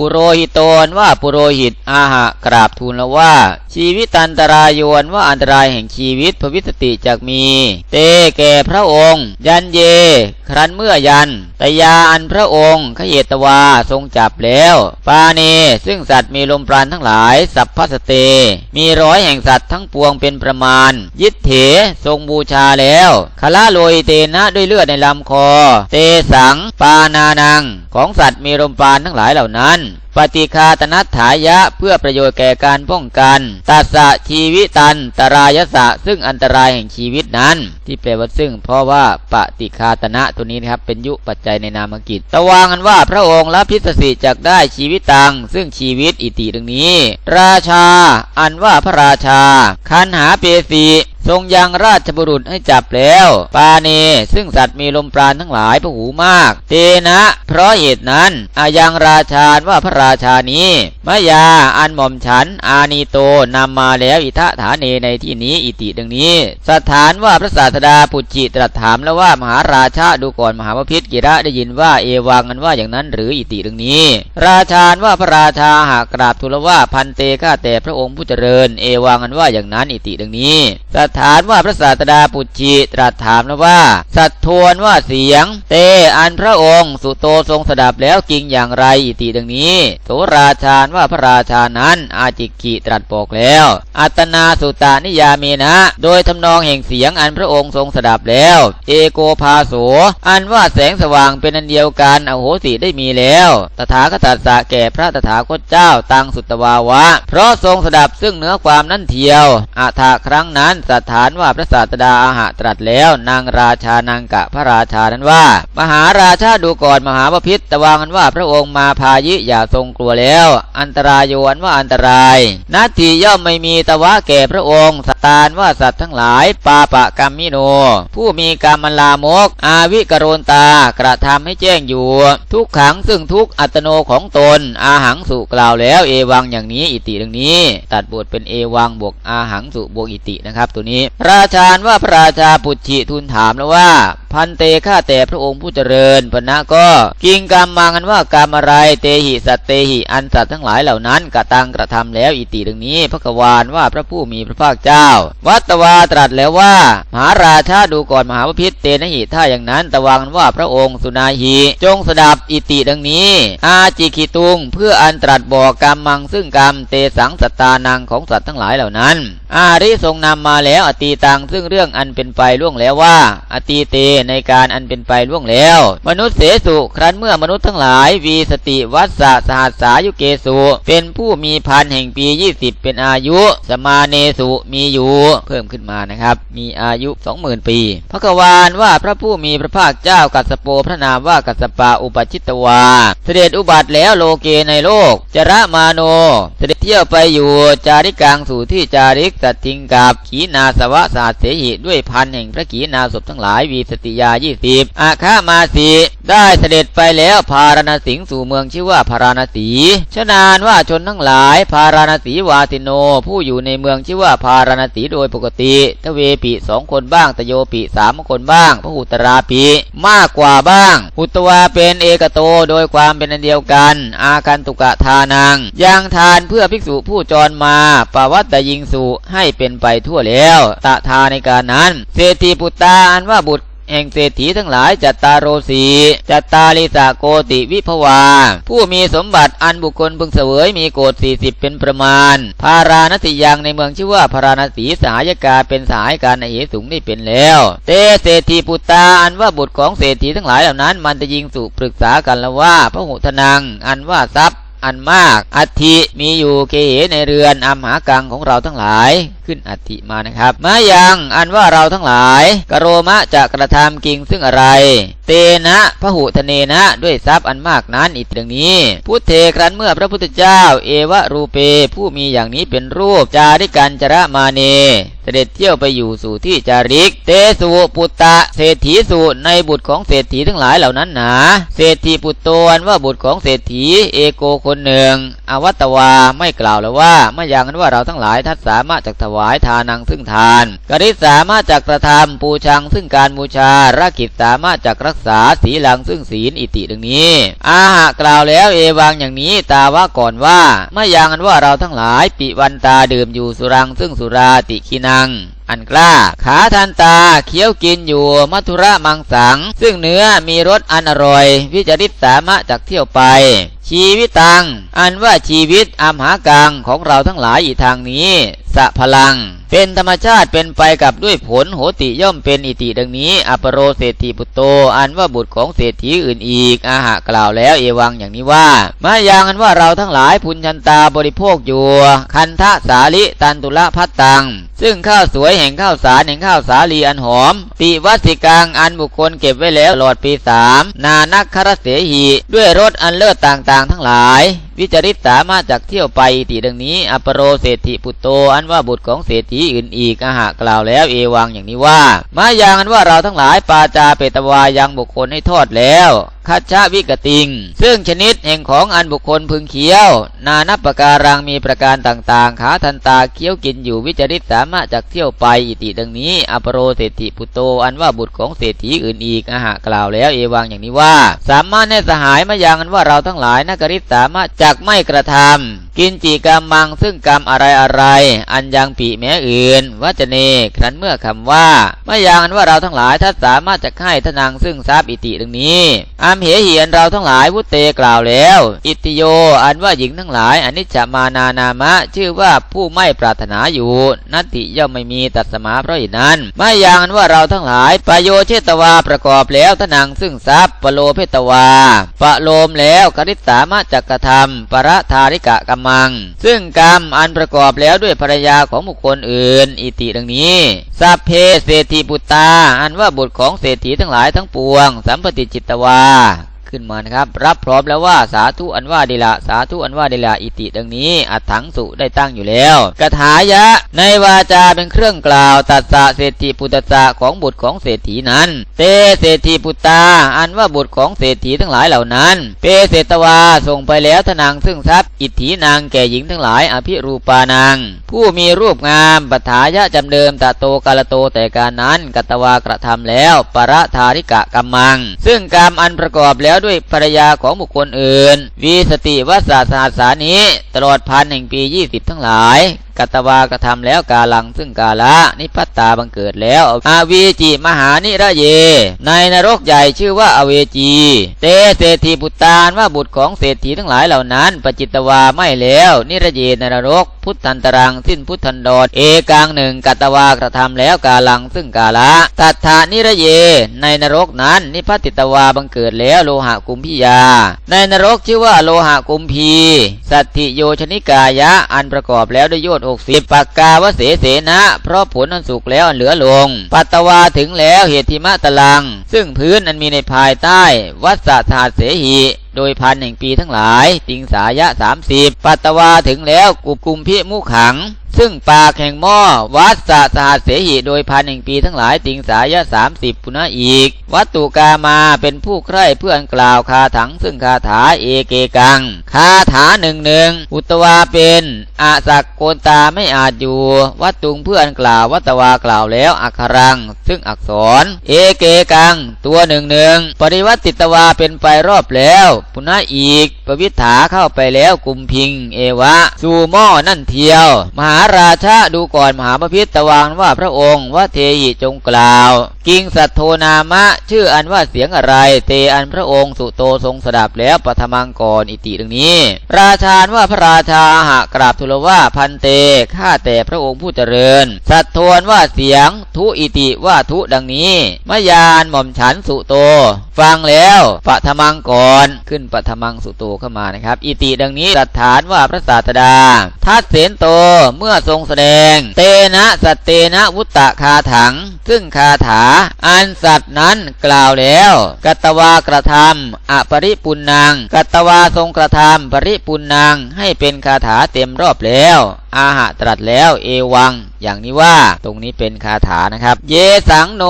ปุโรหิตตนว่าปุโรหิตอาหะกราบทูลแล้วว่า ชีวิตันตรายโยนว่าอันตรายแห่งชีวิตพวิสติจักมี เตแก่พระองค์ ยันเย ครั้นเมื่อยันตยาอันพระองค์ขเยตวาทรงจับแล้วปาเนซึ่งสัตว์มีลมปราณทั้งหลาย สัพพสเต มีร้อยแห่งสัตว์ทั้งปวงเป็นประมาณ ยิทเถทรงบูชาแล้วคละโลยเตนะด้วยเลือดในลำคอ เตสัง ปานานัง ของสัตว์มีลมปราณทั้งหลายเหล่านั้น ปฏิคาตนัตถายะเพื่อประโยชน์แก่การป้องกันตัสะชีวิตันตรายสะซึ่งอันตรายแห่งชีวิตนั้น ที่แปลว่าซึ่ง เพราะว่าปฏิคาตนะตัวนี้นะครับเป็นยุปัจจัยในนามกิจตวางกันว่าพระองค์ละพิสสิจักได้ชีวิตตัง ซึ่งชีวิตอิติดังนี้ ราชา อันว่าพระราชา คันหาเปสี ทรงยังราชบุรุษให้จับแล้ว ปาเนซึ่งสัตว์มีลมปราณทั้งหลายพระหูมาก เตนะ เพราะเหตุนั้น อายังราชาว่าพระราชานี้มายาอันหม่อมฉัน อานีโตนำมาแล้วอิทะฐานเนในที่นี้อิติดังนี้ สถานว่าพระศาสดาปุจจิตรัสถามแล้วว่ามหาราชาดูก่อนมหาวพิษกิระได้ยินว่าเอวังกันว่าอย่างนั้นหรืออิติดังนี้ ราชาว่าพระราชาหากกราบทูลว่าพันเตข้าแต่พระองค์ผู้เจริญ เอวังกันว่าอย่างนั้นอิติดังนี้สถานว่าพระศาสดาปุจจิตรัสถามแล้วว่า สัตทวนว่าเสียง เตอันพระองค์สุโตทรงสดับแล้วจริงอย่างไรอิติดังนี้โสราชาว่าพระราชานั้นอาจิกิตรัสบอกแล้ว อัตนาสุตานิยามีนะ โดยทำนองแห่งเสียงอันพระองค์ทรงสดับแล้ว เอโกภาโสอันว่าแสงสว่างเป็นอันเดียวกันอโหสิได้มีแล้วตถาคตสะแก่พระตถาคตเจ้าตังสุตวาวะ เพราะทรงสดับซึ่งเนื้อความนั้นเทียวอาถาครั้งนั้นสัตถานว่าพระศาสดาอาหะตรัสแล้ว นางราชานางกะพระราชานั้นว่า มหาราชาดูก่อนมหาปพิธตะวางันว่าพระองค์มาพายิอย่าทรงกลัวแล้ว อันตรายโยนว่าอันตราย นาทีย่อมไม่มีตะวะแก่พระองค์สตานว่าสัตว์ทั้งหลายปาปะกรรมิโน ผู้มีกรรมลามก อาวิกรณตากระทำให้แจ้งอยู่ ทุกขังซึ่งทุกอัตโนของตน อาหังสุกล่าวแล้วเอวังอย่างนี้อิติดังนี้ ตัดบทเป็นเอวังบวกอาหังสุบวกอิตินะครับตัวนี้ราชาว่าพระราชาปุจิทูลถามแล้วว่า พันเตข้าแต่พระองค์ผู้เจริญพนะก็กิงกรรมมากันว่ากรรมอะไรเตหิสัตเตหิอันสัตว์ทั้งหลายเหล่านั้นกระตังกระทำแล้วอิติดังนี้พระกวานว่าพระผู้มีพระภาคเจ้า วัตวาตรัสแล้วว่า มหาราชาดูก่อนมหาวพิษเตนะหิถ้าอย่างนั้นตะวังว่าพระองค์สุนาหีจงสดับอิติดังนี้ อาจิกิตุง เพื่ออันตรัสบอกกรรมมังซึ่งกรรมเตสังสตานังของสัตว์ทั้งหลายเหล่านั้น อาริทรงนำมาแล้วแล้วอตีตังซึ่งเรื่องอันเป็นไปล่วงแล้วว่า อตีเตในการอันเป็นไปล่วงแล้ว มนุษย์เสสุครั้นเมื่อมนุษย์ทั้งหลายวีสติวัสสะสหัสสายุเกสุเป็นผู้มีพันแห่งปียี่สิบเป็นอายุ สมาเนสุมีอยู่เพิ่มขึ้นมานะครับ มีอายุสองหมื่นปีพระกวานว่าพระผู้มีพระภาคเจ้ากัสโปพระนามว่ากัสสปาอุปชิตวา เสด็จอุบัติแล้วโลเกในโลก จระมาโน เสด็จเที่ยวไปอยู่จาริกังสู่ที่จาริกสัตทิงกับขีนาสวะสาเสหิด้วยพันแห่งพระขีนาศพทั้งหลายวีสติยายี่สิบอาคามาสีได้เสด็จไปแล้วพาราณสิงสู่เมืองชื่อว่าพาราณสีชนานว่าชนทั้งหลายพาราณสีวาติโน ผู้อยู่ในเมืองชื่อว่าพาราณสีโดยปกติทเวปีสองคนบ้างตโยปีสามคนบ้างพระอุตราปีมากกว่าบ้างอุตวาเป็นเอกโตโดยความเป็นอันเดียวกัน อากันตุกะทานังยังทานเพื่อภิกษุผู้จรมาปวัตตยิงสุให้เป็นไปทั่วแล้วตะทาในการนั้น เศรษฐีปุตตาอันว่าบุตรแห่งเศรษฐีทั้งหลายจัตตาโรสีจัตตาลิสาโกติวิภวา ผู้มีสมบัติอันบุคคลพึงเสวยมีโกดสี่สิบเป็นประมาณ พาราณสิยังในเมืองชื่อว่าพาราณสีสหายกาเป็นสหายการในเหตุสูงได้เป็นแล้ว เตเศรษฐีปุตตาอันว่าบุตรของเศรษฐีทั้งหลายเหล่านั้น มันจะยิงสู่ปรึกษากันแล้วว่าพระหุทนัง อันว่าทรัพย์ อันมากอัฐิมีอยู่เคเหในเรือนอัมหากังของเราทั้งหลายขึ้นอัฐิมานะครับ มายังอันว่าเราทั้งหลาย กโรมะจะกระทำกิงซึ่งอะไร เตนะพระหุทเนนะด้วยทรัพย์อันมากนั้นอีกดังนี้พุทเทครั้นเมื่อพระพุทธเจ้า เอวะรูเปผู้มีอย่างนี้เป็นรูปจาริกันจระมาเน เสด็จเที่ยวไปอยู่สู่ที่จาริก เตสุปุตตะเศรษฐีสุในบุตรของเศรษฐีทั้งหลายเหล่านั้นหนา เศรษฐีปุตโตนว่าบุตรของเศรษฐีเอโกคนหนึ่ง อวัตวาไม่กล่าวแล้วว่าไม่อย่างนั้นว่าเราทั้งหลายทัดสามารถจักถวายทานังซึ่งทาน กริสามารถจักกระทำปูชังซึ่งการบูชารักกิจสามารถจักรักษาศีลังซึ่งศีลอิติดังนี้ อาหากล่าวแล้วเอวังอย่างนี้ตาว่าก่อนว่าไม่อย่างนั้นว่าเราทั้งหลายปิวันตาดื่มอยู่สุรังซึ่งสุราติคินัง อันกล้า ขาทันตาเคี้ยวกินอยู่มัทุระมังสัง ซึ่งเนื้อมีรสอันอร่อย วิจริตสามะจากเที่ยวไป ชีวิตตัง อันว่าชีวิตอัมหากังของเราทั้งหลายอีกทางนี้สะพลัง เป็นธรรมชาติเป็นไปกับด้วยผลโหติย่อมเป็นอิติดังนี้ อปโรเศรษฐีปุตโต อันว่าบุตรของเศรษฐีอื่นอีก อาหากล่าวแล้วเอวังอย่างนี้ว่ามาอย่างอันว่าเราทั้งหลายพุญชันตาบริโภคอยู่ คันทะสาลิตันตุละพัตตัง ซึ่งข้าวสวยแห่งข้าวสารแห่งข้าวสาลีอันหอมติวัสิกังอันบุคคลเก็บไว้แล้วตลอดปีสามนานักครเสหีด้วยรสอันเลิศต่างๆทั้งหลาย วิจริตสามารถจากเที่ยวไปติดังนี้ อปโรเศรษฐีปุตโต อันว่าบุตรของเศรษฐีอื่นอีกอาหากล่าวแล้วเอวังอย่างนี้ว่า มาย่างอันว่าเราทั้งหลายปาจาเปตวายังบุคคลให้ทอดแล้วคัจฉวิกติง ซึ่งชนิดแห่งของอันบุคคลพึงเคี้ยว นานับประการังมีประการต่างๆ ขาทันตาเคี้ยวกินอยู่วิจริตสามารถจากเที่ยวไปอิติดังนี้ อปโรเศรษฐีปุตโต อันว่าบุตรของเศรษฐีอื่นอีกอาหากล่าวแล้วเอวังอย่างนี้ว่า สามารถแนสหายมาย่างอันว่าเราทั้งหลายนักริษสามารถจักไม่กระทำกินจีกรรมมังซึ่งกรรมอะไรอะไร อันยังปีแม้อื่นวัจเนครั้นเมื่อคำว่าไมาอย่างอันว่าเราทั้งหลายถ้าสามารถจะให้ทนังซึ่งทรัพย์อิติดังนี้อามเหเหียนเราทั้งหลายวุเตกล่าวแล้ว อิติโย อันว่าหญิงทั้งหลายอนิจจามานานามะ ชื่อว่าผู้ไม่ปรารถนาอยู่นัตติย่อมไม่มีตัดสมาเพราะอินั้นไมาอย่างอันว่าเราทั้งหลายปโยเชตวาประกอบแล้วทนังซึ่งทรัพย์ปโลเพตวาปะโลมแล้วกริษสามารถจักกระทำปรธาริกะกรรมัง ซึ่งกรรมอันประกอบแล้วด้วยภรรยาของบุคคลอื่น อิติดังนี้สัพเพเศรษฐีปุตตา อันว่าบุตรของเศรษฐีทั้งหลายทั้งปวง สัมปติจิตวา ขึ้นมานะครับ รับพร้อมแล้วว่าสาธุอันว่าดีละสาธุอันว่าดีละอิติดังนี้ อัถังสุได้ตั้งอยู่แล้วกถายะ ในวาจาเป็นเครื่องกล่าวตัสสะเศรษฐีปุตตะของบุตรของเศรษฐีนั้นเตเศรษฐีปุตตา อันว่าบุตรของเศรษฐีทั้งหลายเหล่านั้น เปเศตวาส่งไปแล้วทนางซึ่งทรัพย์อิทธินางแก่หญิงทั้งหลายอภิรูปานางผู้มีรูปงามปัฏายะจำเดิมตะโตกาลโตแต่การนั้นกัตวากระทำแล้ว ประธาริกะกรรมัง ซึ่งกรรมอันประกอบแล้วด้วยภรรยาของบุคคลอื่น วีสติวัสสาสานี้ ตลอดพันแห่งปียี่สิบทั้งหลาย กัตวากระทำแล้วกาลังซึ่งกาละ นิพัตตาบังเกิดแล้ว อาวีจิมหานิระเย ในนรกใหญ่ชื่อว่าอเวจี เตเศรษฐีบุตรานว่าบุตรของเศรษฐีทั้งหลายเหล่านั้น ปจิตวาไม่แล้ว นิระเยในนรก พุทธันตรังสิ้นพุทธันดรเอกางหนึ่งกัตวากระทำแล้วกาลังซึ่งกาละตัทธานิระเย ในนรกนั้น นิพัติตวาบังเกิดแล้วโลหะกุมพิยา ในนรกชื่อว่าโลหะกุมพี สัตติโยชนิกายะอันประกอบแล้วด้วยโยชหกสิบปากกาวเสเสนะ เพราะผลอันสุกแล้วอันเหลือลง ปัตตวาถึงแล้วเหตุทิมะตะลัง ซึ่งพื้นอันมีในภายใต้ วัสถาเสหี โดยพันแห่งปีทั้งหลาย ติงสายะสามสิบปัตตวาถึงแล้วกุบกุมพิมุขัง ซึ่งปากแห่งหม้อวัดสะสหัสเสหิโดยพันแห่งปีทั้งหลาย ติงสายะสามสิบปุณะอีก วัตตุกามาเป็นผู้ใคร่เพื่อนกล่าวคาถังซึ่งคาถาเอเกกัง คาถาหนึ่งหนึ่งอุตวาเป็นอาสักโกนตาไม่อาจอยู่ วัตตุงเพื่อนกล่าววัตวากล่าวแล้วอักขรัง ซึ่งอักษร เอเกกัง ตัวหนึ่งหนึ่งปริวัติตวาเป็นไปรอบแล้วปุณะอีก ปวิถาเข้าไปแล้วกุมพิง เอวะ สู่หม้อนั่นเทียว มหาราชาดูก่อนมหาพพิตวางว่าพระองค์ว่าเทยิจงกล่าว กิงสัตโทนามะ ชื่ออันว่าเสียงอะไร เตอันพระองค์สุโตทรงสดับแล้วปฐมังกรอิติดังนี้ ราชาว่าพระราชาหากราบทูลว่าพันเตข้าแต่พระองค์ผู้เจริญ สัตโทนว่าเสียงทุอิติว่าทุดังนี้มยานหม่อมฉันสุโต ฟังแล้วปฐมังกรขึ้นปฐมังสุโตเข้ามานะครับ อิติดังนี้ตัดฐานว่าพระศาสดาทัดเสนโตเมื่อมื่อทรงแสดง เตนะสัตเตนะวุตตะคาถัง ซึ่งคาถา อันสัตว์นั้นกล่าวแล้ว กัตวากระทำอปริปุณนังกัตวาทรงกระทำปริปุณนังให้เป็นคาถาเต็มรอบแล้วอาหะตรัสแล้วเอวัง อย่างนี้ว่าตรงนี้เป็นคาถานะครับ เยสังโน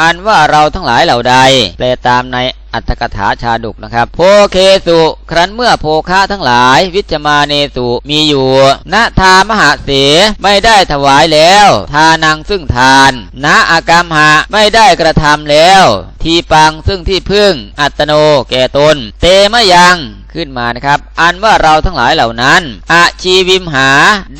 อันว่าเราทั้งหลายเหล่าใดแปลตามในอัตถกถาชาดกนะครับ โพเคสุ ครั้นเมื่อโภคาทั้งหลาย วิจมาเนสุมีอยู่ณทามหาเสไม่ได้ถวายแล้ว ทานังซึ่งทานณอากรรมหะไม่ได้กระทำแล้ว ทีปังซึ่งที่พึ่งอัตโนแก่ตน เตมะยัง ขึ้นมานะครับ อันว่าเราทั้งหลายเหล่านั้นอาชีวิมหา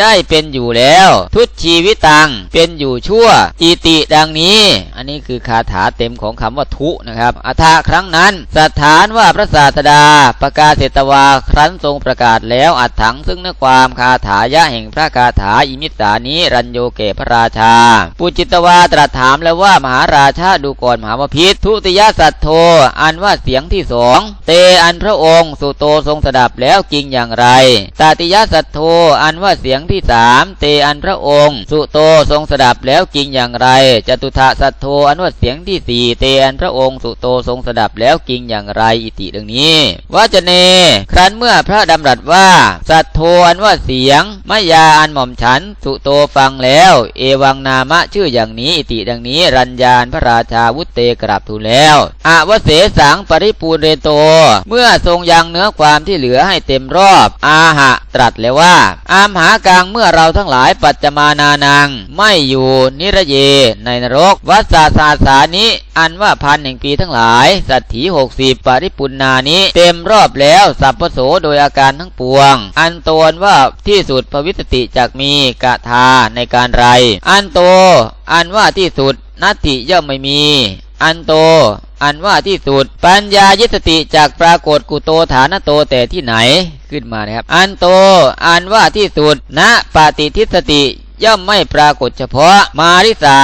ได้เป็นอยู่แล้ว ทุตชีวิตังเป็นอยู่ชั่วอิติดังนี้ อันนี้คือคาถาเต็มของคำว่าทุนะครับอัฐาครั้งนั้น สถานว่าพระศาสดา ประกาศเสตวาครั้นทรงประกาศแล้วอัดถังซึ่งเนื้อความคาถายะแห่งพระคาถาอิมิสานี้รันโยเกพระราชา ปุจิตวาตรัสถามแล้วว่ามหาราชาดูก่อนมหาวพิษทุติยสัตโท อันว่าเสียงที่สองเตอันพระองค์สุโตทรงสดับแล้วจริงอย่างไรตาติยสัตโธอันว่าเสียงที่สามเตอันพระองค์ สุโตทรงสดับแล้วจริงอย่างไร จตุทะสัตโธอันว่าเสียงที่สี่เตอันพระองค์สุโตทรงสดับแล้วจริงอย่างไรอิติดังนี้ว่าจะเน ครั้นเมื่อพระดำรัสว่า สัตโธอันว่าเสียงมยาอันหม่อมฉัน สุโตฟังแล้ว เอวังนามะชื่ออย่างนี้อิติดังนี้รัญญาณพระราชาวุตเตกราบทูลแล้วอาวเสสังปริปูเรโต เมื่อทรงยังเนื้อความที่เหลือให้เต็มรอบ อาหะตรัสแล้วว่า อามหากลางเมื่อเราทั้งหลายปัจจมานานัง ไม่อยู่นิระเย ในนรก วัสสาสาสานิอันว่าพันแห่งปีทั้งหลาย สัตถีหกสิบปริปุณนานิเต็มรอบแล้ว สัพพโสโดยอาการทั้งปวง อันตนว่าที่สุดภวิสติจักมีกะทาในการไร อันโต อันว่าที่สุดนัตติย่อมไม่มี อันโต อันว่าที่สุด ปัญญายิสติจากปรากฏกุโตฐานโตแต่ที่ไหนขึ้นมานะครับ อันโต อันว่าที่สุดณปฏิทิสติย่อมไม่ปรากฏเฉพาะ มาริสา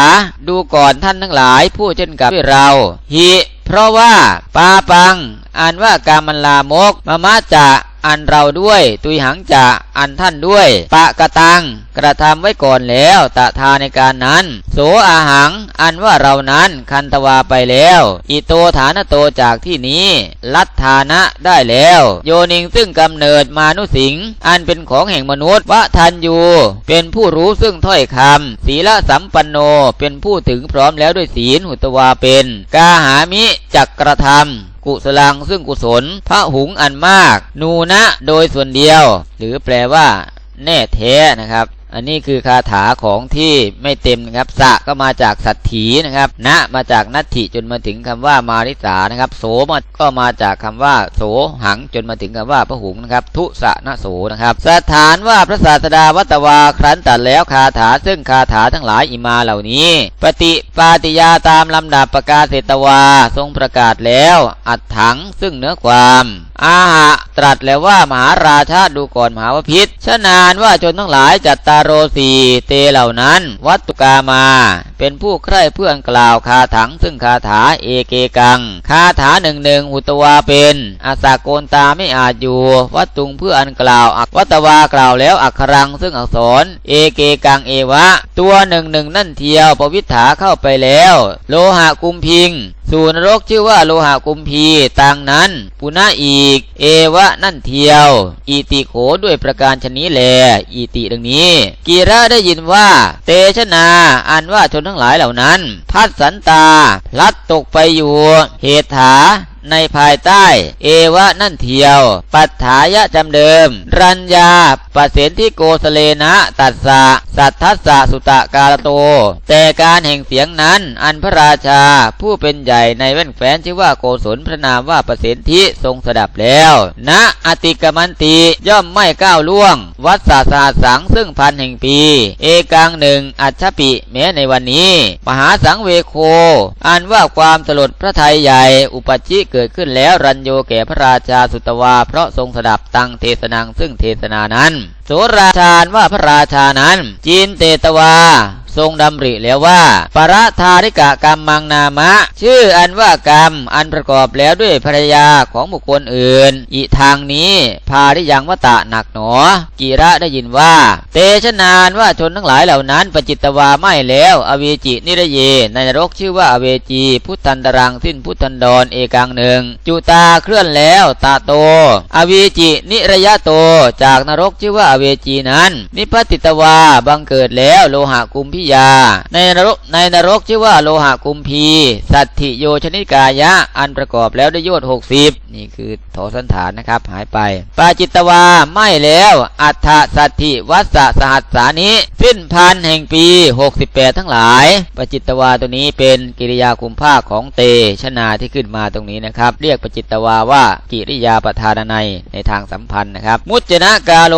ดูก่อนท่านทั้งหลายผู้เช่นกับด้วยเราหิเพราะว่าปาปัง อันว่าการมันลามกมามาจะ อันเราด้วย ตุยหังจะอันท่านด้วย ปะกะตัง กระทำไว้ก่อนแล้วตะทาในการนั้น โสอาหัง อันว่าเรานั้นคันตวาไปแล้ว อิโตฐานโตจากที่นี้ ลัทธานะได้แล้ว โยนิงซึ่งกำเนิดมานุสิง อันเป็นของแห่งมนุษย์วะทันยูเป็นผู้รู้ซึ่งถ้อยคำศีลสัมปันโนเป็นผู้ถึงพร้อมแล้วด้วยศีลหุตวาเป็น กาหามิจักกระทำ กุศลังซึ่งกุศล พระหุงอันมาก นูนะโดยส่วนเดียว หรือแปลว่า แน่แท้นะครับ อันนี้คือคาถาของที่ไม่เต็มนะครับ สะก็มาจากสัตถีนะครับณมาจากนัตถิจนมาถึงคำว่ามาริสานะครับ โสมาก็มาจากคำว่า โสหังจนมาถึงคำว่าพระหุงนะครับ ทุสะนะโสนะครับ สถานว่าพระศาสดาวัตวาครั้นตัดแล้วคาถาซึ่งคาถาทั้งหลายอิมาเหล่านี้ ปฏิปาติยาตามลำดับประกาศเสตวาทรงประกาศแล้ว อัดถังซึ่งเนื้อความอาหะตรัสแล้วว่ามหาราชาดูก่อนมหาวพิษชนานว่าจนทั้งหลายจัตตาโรสีเตเหล่านั้น วัตตุกามา เป็นผู้ใคร่เพื่อนกล่าวคาถังซึ่งคาถาเอเกกัง คาถาหนึ่งหนึ่งอุตวาเป็นอาสาโกนตาไม่อาจอยู่ วัตตุงเพื่ออันกล่าวอักวัตวากล่าวแล้วอักขรังซึ่งอักษรเอเกกังเอวะ ตัวหนึ่งหนึ่งนั่นเทียวปวิถาเข้าไปแล้ว โลหะกุมพิงสู่นรกชื่อว่าโลหะกุมพีต่างนั้น ปุณะอีก เอวะนั่นเทียวอีติโขด้วยประการชนี้แลอีติดังนี้กีระได้ยินว่า เตชนาอันว่าชนทั้งหลายเหล่านั้น พัดสันตาพลัดตกไปอยู่ เหตุถา ในภายใต้ เอวะนั่นเทียว ปัฏฐายะจำเดิม รัญญาปเสนที่โกสเลนะตัสสะสัทธัสสะสุตะกาลโต แต่การแห่งเสียงนั้น อันพระราชาผู้เป็นใหญ่ในแว่นแฟนชื่อว่าโกศลพระนามว่าปเสนทิทรงสดับแล้วณอติกมันติย่อมไม่ก้าวล่วง วัดสาสาสังซึ่งพันแห่งปี เอกังหนึ่งอัชปิแม้ในวันนี้ มหาสังเวโค อันว่าความสลดพระไทยใหญ่อุปจิกเกิดขึ้นแล้วรันโยแก่พระราชาสุตวา เพราะทรงสดับตังเทศนังซึ่งเทศนานั้นโสราชานว่าพระราชานั้น จีนเตตวา ทรงดำริแล้วว่าปรธาริกะกรรมมังนามะ ชื่ออันว่ากรรมอันประกอบแล้วด้วยภรรยาของบุคคลอื่น อีทางนี้พาได้ยังวตะหนักหนอกีระได้ยินว่า เตชะนานว่าชนทั้งหลายเหล่านั้นปจิตตวาไม่แล้ว อเวจินิระเย ในนรกชื่อว่าอเวจี พุทธันตรังสิ้นพุทธันดรเอกังหนึ่งจุตาเคลื่อนแล้วตาโต อเวจินิระยะโต จากนรกชื่อว่าอเวจีนั้น นิพพติตวาบังเกิดแล้วโลหะกุมพิยา ในนรกในนรกชื่อว่าโลหะกุมพี สัตถิโยชนิกายะ อันประกอบแล้วด้วยโยชน์หกสิบนี่คือโถสันฐานนะครับ หายไป ปาจิตวาไม่แล้ว อัฏฐสัตถิวัสสะสหัสสานิสิ้นพันแห่งปี 68 ทั้งหลายปาจิตวาตัวนี้เป็นกิริยาคุมภาคของเตชนาที่ขึ้นมาตรงนี้นะครับ เรียกปาจิตวาว่ากิริยาประธานในในทางสัมพันธ์นะครับ มุจนะกาโล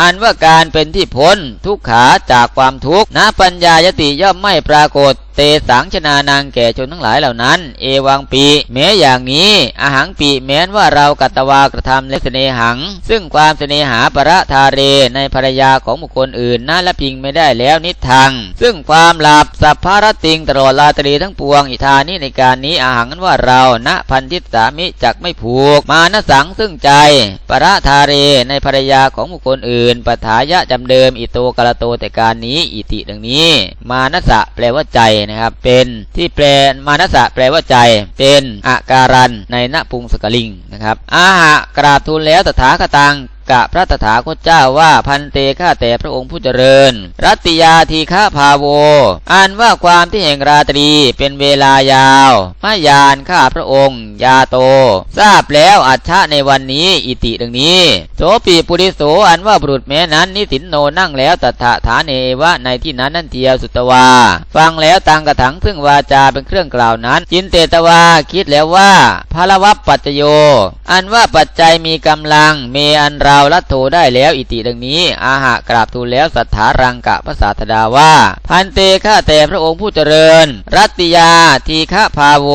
อันว่าการเป็นที่พ้นทุกขาจากความทุกข์นะปัญญายติย่อมไม่ปรากฏ เตสังชนานางแก่ชนทั้งหลายเหล่านั้น เอวังปีแม้อย่างนี้อาหังปีแม้นว่าเรากัตวากระทำและเสนหัง ซึ่งความเสนหาประทาเรในภรรยาของบุคคลอื่นนั้นละพิงไม่ได้แล้วนิทัง ซึ่งความหลับสัพพารติงตลอดราตรีทั้งปวงอิทานี้ในการนี้อาหังนั้นว่าเราณพันธิสามิจักไม่ผูก มานสังซึ่งใจประทาเรในภรรยาของบุคคลอื่นปฐายะจำเดิมอิโตกะละโตแต่การนี้อิติดังนี้ มานสะแปลว่าใจนะครับ เป็นที่แปลมานัสะแปลว่าใจ เป็นอาการันในณปุงสกลิงนะครับอาหะกราบทูลแล้วตถาคตัง กะพระตถาคตเจ้าว่าพันเตข้าแต่พระองค์ผู้เจริญ รัตติยาทีฆาพาโวอ่านว่าความที่แห่งราตรีเป็นเวลายาวมายานข้าพระองค์ ยาโต ทราบแล้วอัจฉะในวันนี้อิติดังนี้โสปีปุริโสอันว่าบุรุษแม้นั้น นิสินโนนั่งแล้วตถาฐานเอวะในที่นั้นนั่นเทียวสุตวา ฟังแล้วตังกระถังซึ่งวาจาเป็นเครื่องกล่าวนั้น จินเตตวาคิดแล้วว่าพลวัปปัจโย อันว่าปัจจัยมีกำลังเมอันเราลัทโทได้แล้วอิติดังนี้ อาหะกราบทูลแล้วสัทธารังกะพระศาสดาว่า พันเตข้าแต่พระองค์ผู้เจริญ รัตติยาทีฆะพาโว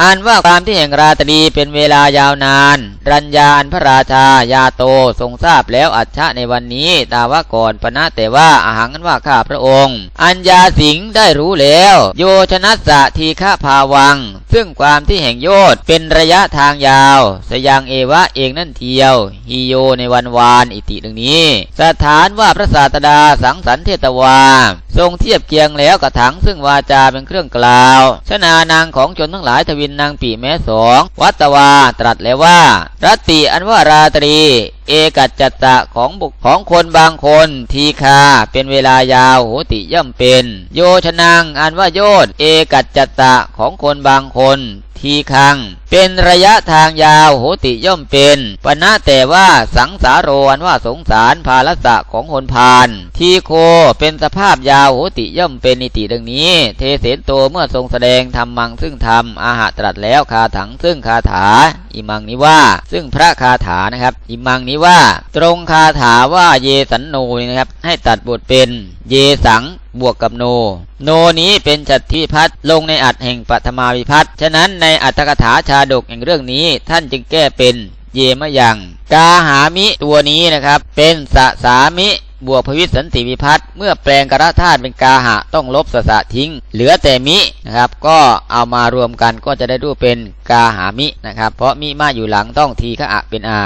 อันว่าความที่แห่งราตรีเป็นเวลายาวนาน รัญญาณพระราชายาโตทรงทราบแล้วอัจฉะในวันนี้ตาว่าก่อนปณะแต่ว่าอาหังนั้นว่าข้าพระองค์ อัญญาสิงห์ได้รู้แล้ว โยชนัสสะทีฆะพาวัง ซึ่งความที่แห่งโยชเป็นระยะทางยาว สยังเอวะเองนั่นเทียวฮิโยในวันวานอิติดังนี้ สถานว่าพระศาสดาสังสรรค์เทตวา ทรงเทียบเคียงแล้วกระถังซึ่งวาจาเป็นเครื่องกล่าวชนานางของชนทั้งหลายทวินนางปีแม้สองวัตวาตรัสแล้วว่า รติอันว่าราตรี เอกัจจตะของบุคของคนบางคน ทีคาเป็นเวลายาวโหติย่อมเป็น โยชนังอันว่าโยดเอกัจจตะของคนบางคนทีคัง เป็นระยะทางยาวโหติย่อมเป็นปณะแต่ว่าสังสารโรอันว่าสงสารภาลสะของคนพาลทีโคเป็นสภาพยาวโหติย่อมเป็นนิติดังนี้ เทเสนโตเมื่อทรงแสดงธรรมังซึ่งธรรมอาหะตรัสแล้วคาถังซึ่งคาถาอิมังนี้ว่า ซึ่งพระคาถานะครับ อิมังนี้ว่า ตรงคาถาว่าเยสันโนนะครับ ให้ตัดบทเป็นเยสังบวกกับโน โนนี้เป็นจัตทิพัฒลงในอัดแห่งปัทมาวิพัฒฉะนั้นในอัตถกถาชาดกแห่งเรื่องนี้ ท่านจึงแก้เป็นเยมะยัง กาหามิตัวนี้นะครับ เป็นสสามิ บวกพวิสันติวิพัฒน์เมื่อแปลงกระธาตุเป็นกาหะต้องลบสสะทิ้ง เหลือแต่มินะครับ ก็เอามารวมกันก็จะได้รูปเป็นกาหามินะครับ เพราะมิมาอยู่หลังต้องทีขะเป็นอา